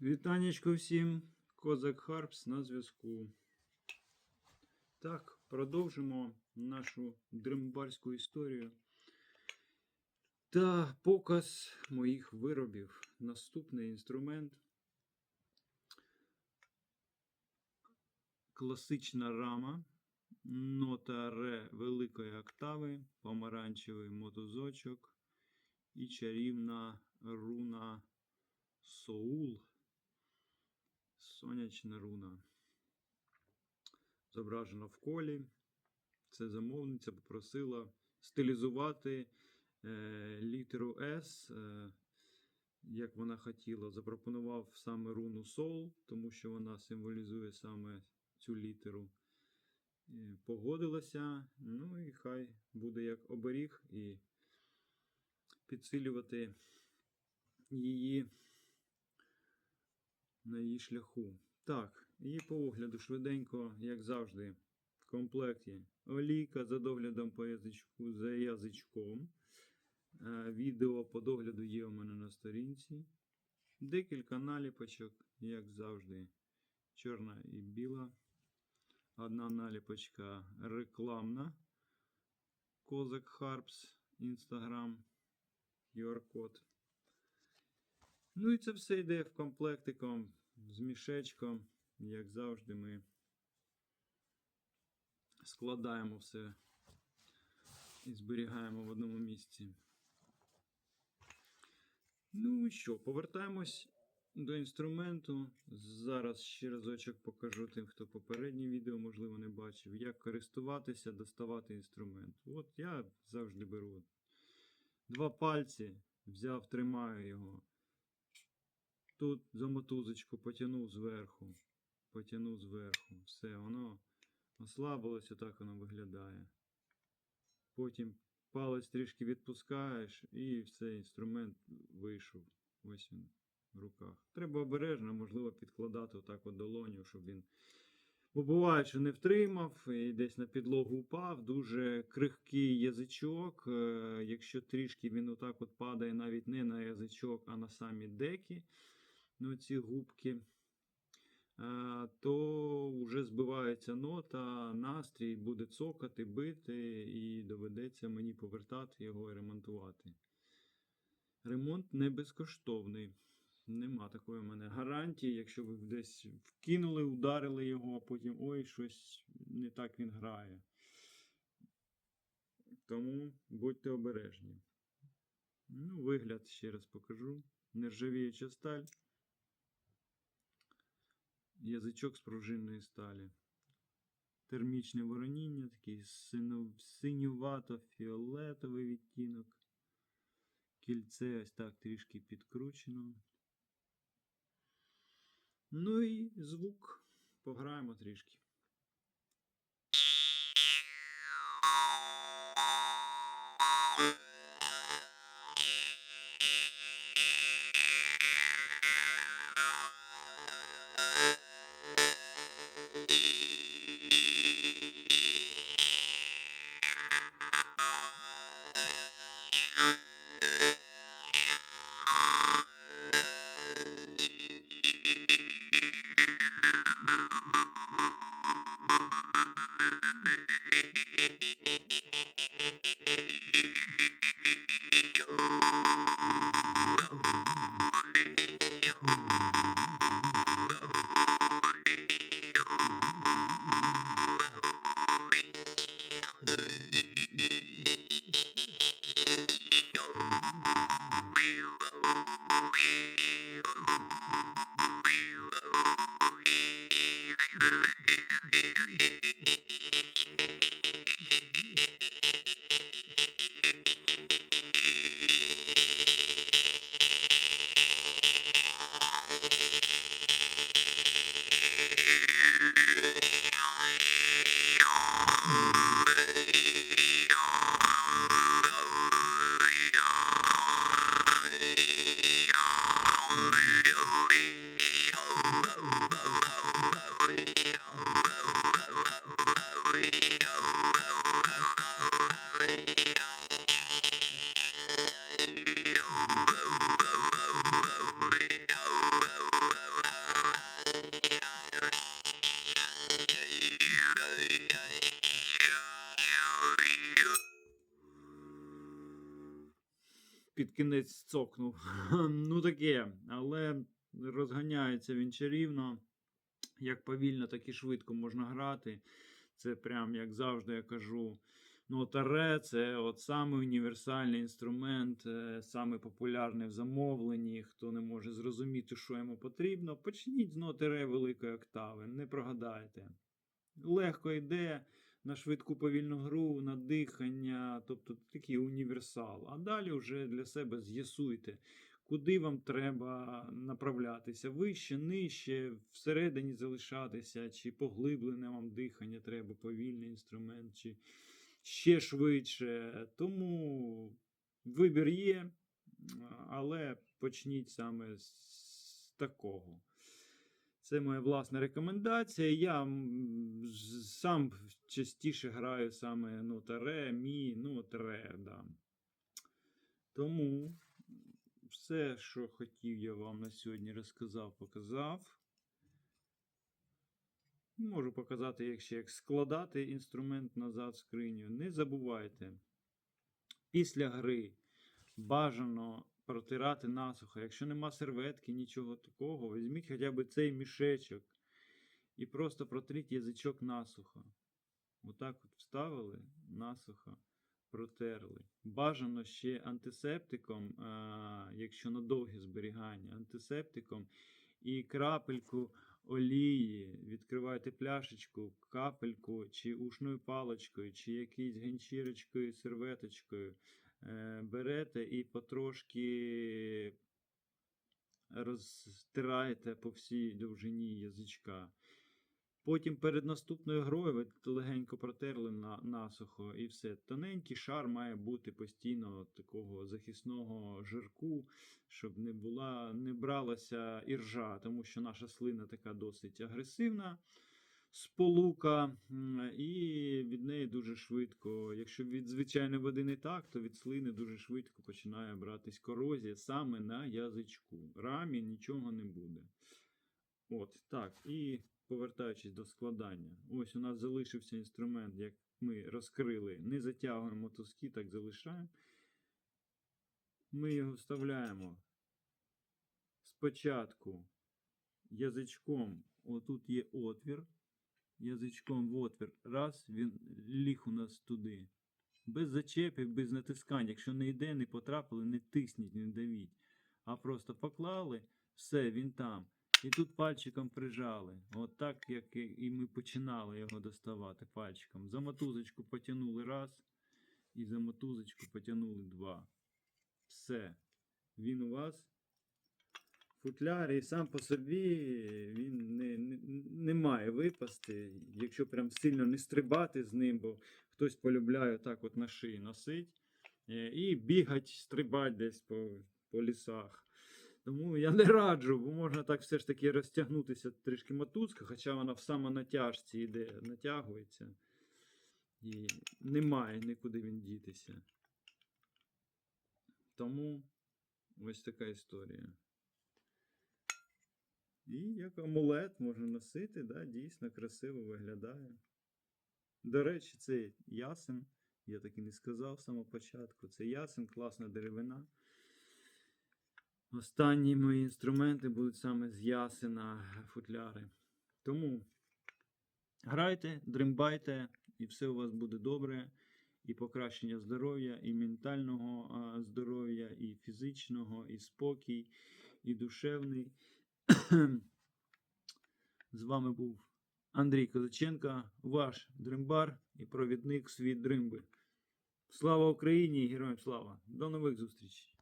Вітанечко всім, Козак Харпс на зв'язку. Так, продовжимо нашу дримбарську історію та показ моїх виробів. Наступний інструмент. Класична рама, нота ре великої октави, помаранчевий мотузочок і чарівна руна Соул. Сонячна руна. Зображена в колі. Це замовниця попросила стилізувати е, літеру S, е, як вона хотіла. Запропонував саме руну Soul, тому що вона символізує саме цю літеру. Е, Погодилася. Ну і хай буде як оберіг і підсилювати її на її шляху. Так, і по огляду швиденько, як завжди, в комплекті олійка за доглядом по язичку, за язичком. Е, Відео по догляду є у мене на сторінці. Декілька наліпочок, як завжди, чорна і біла. Одна наліпочка рекламна. Козак Харпс, Інстаграм, QR-код. Ну і це все йде в комплектиком з мішечком. Як завжди, ми складаємо все і зберігаємо в одному місці. Ну і що, повертаємось до інструменту. Зараз ще разочок покажу тим, хто попереднє відео, можливо, не бачив, як користуватися, доставати інструмент. От я завжди беру два пальці, взяв, тримаю його. Тут за мотузочку потягнув зверху. Потягнув зверху. Все, воно ослабилося, так воно виглядає. Потім палець трішки відпускаєш і все, інструмент вийшов. Ось він в руках. Треба обережно, можливо, підкладати отак от долоню, щоб він. Бо буває, що не втримав і десь на підлогу упав. Дуже крихкий язичок. Е, Якщо трішки він отак от падає навіть не на язичок, а на самі деки ну, ці губки, то вже збивається нота, настрій буде цокати, бити, і доведеться мені повертати його і ремонтувати. Ремонт не безкоштовний. Нема такої в мене гарантії, якщо ви десь вкинули, ударили його, а потім ой, щось не так він грає. Тому будьте обережні. Ну, вигляд ще раз покажу. Нержавіюча сталь. Язичок з пружинної сталі. Термічне вороніння, такий синювато-фіолетовий відтінок. Кільце ось так трішки підкручено. Ну і звук. Пограємо трішки. Кінець цокнув. ну таке, але розганяється він чарівно. Як повільно, так і швидко можна грати. Це прям, як завжди я кажу. Ну, таре це от самий універсальний інструмент, е, самий популярний в замовленні. Хто не може зрозуміти, що йому потрібно, почніть з ноти ре великої октави, не прогадаєте. Легко йде на швидку повільну гру, на дихання, тобто такий універсал. А далі вже для себе з'ясуйте, куди вам треба направлятися, вище, нижче, всередині залишатися, чи поглиблене вам дихання треба, повільний інструмент, чи ще швидше. Тому вибір є, але почніть саме з такого. Це моя власна рекомендація. Я сам частіше граю саме нота ре, мі, ну, от ре, да. Тому все, що хотів, я вам на сьогодні розказав, показав. Можу показати, як ще як складати інструмент назад в скриню. Не забувайте, після гри бажано протирати насухо. Якщо нема серветки, нічого такого, візьміть хоча б цей мішечок і просто протріть язичок насухо. Отак от вставили насухо, протерли. Бажано ще антисептиком, а, якщо на довге зберігання, антисептиком і крапельку олії, відкриваєте пляшечку, капельку, чи ушною паличкою, чи якоюсь ганчірочкою, серветочкою. Е, Берете і потрошки розтираєте по всій довжині язичка. Потім перед наступною грою ви легенько протерли на, насухо і все. Тоненький шар має бути постійно такого захисного жирку, щоб не була, не бралася іржа, тому що наша слина така досить агресивна сполука, і від неї дуже швидко. Якщо від звичайної води не так, то від слини дуже швидко починає братись корозія саме на язичку. Рамі нічого не буде. От так. І повертаючись до складання. Ось у нас залишився інструмент, як ми розкрили. Не затягуємо мотузки, так залишаємо. Ми його вставляємо спочатку язичком. Отут є отвір. Язичком в отвір. Раз, він ліг у нас туди. Без зачепів, без натискань. Якщо не йде, не потрапили, не тисніть, не давіть. А просто поклали, все, він там. І тут пальчиком прижали. От так, як і ми починали його доставати пальчиком. За мотузочку потягнули раз, і за мотузочку потягнули два. Все. Він у вас в футлярі і сам по собі він не, має випасти, якщо прям сильно не стрибати з ним, бо хтось полюбляє так от на шиї носить. е, І бігать, стрибать десь по, по лісах. Тому я не раджу, бо можна так все ж таки розтягнутися трішки мотузка, хоча вона в самонатяжці йде, натягується. І немає нікуди він дітися. Тому ось така історія. І як амулет можна носити, да, дійсно красиво виглядає. До речі, це ясен. Я так і не сказав з самого початку. Це ясен, класна деревина. Останні мої інструменти будуть саме з ясена футляри. Тому грайте, дримбайте, і все у вас буде добре. І покращення здоров'я, і ментального здоров'я, і фізичного, і спокій, і душевний. З вами був Андрій Козаченко, ваш дримбар і провідник світ дримби. Слава Україні і героям слава! До нових зустрічей!